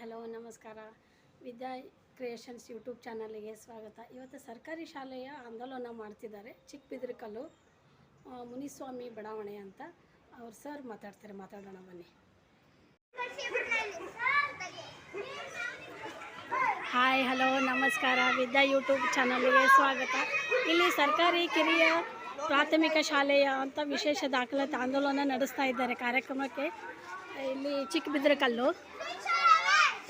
Hello, ನಮಸ್ಕಾರ. ವಿದ್ಯಾ creations YouTube ಚಾನಲ್ಗೆ ಸ್ವಾಗತ. ಇವತ್ತು ಸರ್ಕಾರಿ ಶಾಲೆಯ ಆಂದೋಲನ ಮಾಡ್ತಿದ್ದಾರೆ ಚಿಕ್ಕಬಿದ್ರಕಲ್ಲು ಮುನಿಸ್ವಾಮಿ ಬಡಾವಣೆ ಅಂತ. ಅವ್ರು ಸರ್ ಮಾತಾಡ್ತಾರೆ, ಮಾತಾಡೋಣ ಬನ್ನಿ. ಹಾಯ್, ಹಲೋ, ನಮಸ್ಕಾರ. ವಿದ್ಯಾ ಯೂಟ್ಯೂಬ್ ಚಾನಲ್ಗೆ ಸ್ವಾಗತ. ಇಲ್ಲಿ ಸರ್ಕಾರಿ ಕಿರಿಯ ಪ್ರಾಥಮಿಕ ಶಾಲೆಯ ಅಂತ ವಿಶೇಷ ದಾಖಲಾತಿ ಆಂದೋಲನ ನಡೆಸ್ತಾ ಇದ್ದಾರೆ ಕಾರ್ಯಕ್ರಮಕ್ಕೆ. ಇಲ್ಲಿ ಚಿಕ್ಕಬಿದ್ರಕಲ್ಲು.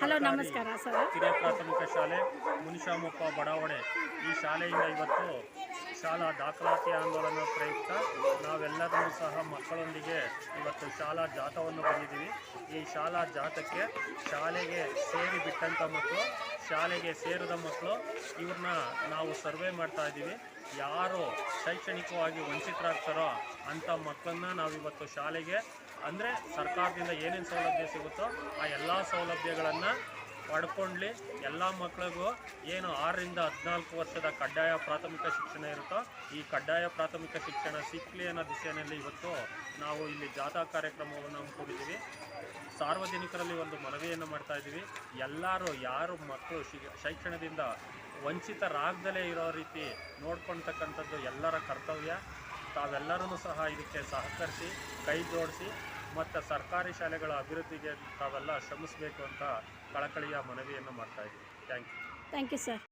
ಹಲೋ ನಮಸ್ಕಾರ ಸರ್. ಹಿರಿಯ ಪ್ರಾಥಮಿಕ ಶಾಲೆ ಮುನಿಶಾಮಪ್ಪ ಬಡಾವಣೆ. ಈ ಶಾಲೆಯಿಂದ ಇವತ್ತು ಶಾಲಾ ದಾಖಲಾತಿ ಆಂದೋಲನ ಪ್ರಯುಕ್ತ ನಾವೆಲ್ಲರೂ ಸಹ ಮಕ್ಕಳೊಂದಿಗೆ ಇವತ್ತು ಶಾಲಾ ಜಾಥವನ್ನು ಬಂದಿದ್ದೀವಿ. ಈ ಶಾಲಾ ಜಾಥಕ್ಕೆ ಶಾಲೆಗೆ ಸೇರಿ ಬಿಟ್ಟಂಥ ಮಕ್ಕಳು ಶಾಲೆಗೆ ಸೇರಿದ ಮಕ್ಕಳು ಇವ್ರನ್ನ ನಾವು ಸರ್ವೆ ಮಾಡ್ತಾ ಇದ್ದೀವಿ. ಯಾರು ಶೈಕ್ಷಣಿಕವಾಗಿ ವಂಚಿತರಾಗ್ತಾರೋ ಅಂಥ ಮಕ್ಕಳನ್ನ ನಾವಿವತ್ತು ಶಾಲೆಗೆ ಅಂದರೆ ಸರ್ಕಾರದಿಂದ ಏನೇನು ಸೌಲಭ್ಯ ಸಿಗುತ್ತೋ ಆ ಎಲ್ಲ ಸೌಲಭ್ಯಗಳನ್ನು ಪಡ್ಕೊಂಡ್ಲಿ ಎಲ್ಲ ಮಕ್ಕಳಿಗೂ ಏನು ಆರರಿಂದ ಹದಿನಾಲ್ಕು ವರ್ಷದ ಕಡ್ಡಾಯ ಪ್ರಾಥಮಿಕ ಶಿಕ್ಷಣ ಇರುತ್ತೋ, ಈ ಕಡ್ಡಾಯ ಪ್ರಾಥಮಿಕ ಶಿಕ್ಷಣ ಸಿಕ್ಕಲಿ ಅನ್ನೋ ದಿಸೆಯಲ್ಲಿ ಇವತ್ತು ನಾವು ಇಲ್ಲಿ ಜಾಥಾ ಕಾರ್ಯಕ್ರಮವನ್ನು ಹಮ್ಮಿಕೊಂಡಿದ್ದೀವಿ. ಸಾರ್ವಜನಿಕರಲ್ಲಿ ಒಂದು ಮನವಿಯನ್ನು ಮಾಡ್ತಾ ಇದ್ದೀವಿ. ಎಲ್ಲರೂ, ಯಾರು ಮಕ್ಕಳು ಶೈಕ್ಷಣದಿಂದ ವಂಚಿತರಾಗ್ದಲೇ ಇರೋ ರೀತಿ ನೋಡ್ಕೊಳ್ತಕ್ಕಂಥದ್ದು ಎಲ್ಲರ ಕರ್ತವ್ಯ. ತಾವೆಲ್ಲರೂ ಸಹ ಇದಕ್ಕೆ ಸಹಕರಿಸಿ, ಕೈ ಜೋಡಿಸಿ, ಮತ್ತು ಸರ್ಕಾರಿ ಶಾಲೆಗಳ ಅಭಿವೃದ್ಧಿಗೆ ತಾವೆಲ್ಲ ಶ್ರಮಿಸಬೇಕು ಅಂತ ಕಳಕಳಿಯ ಮನವಿಯನ್ನು ಮಾಡ್ತಾ ಇದ್ದೀನಿ thank you thank you sir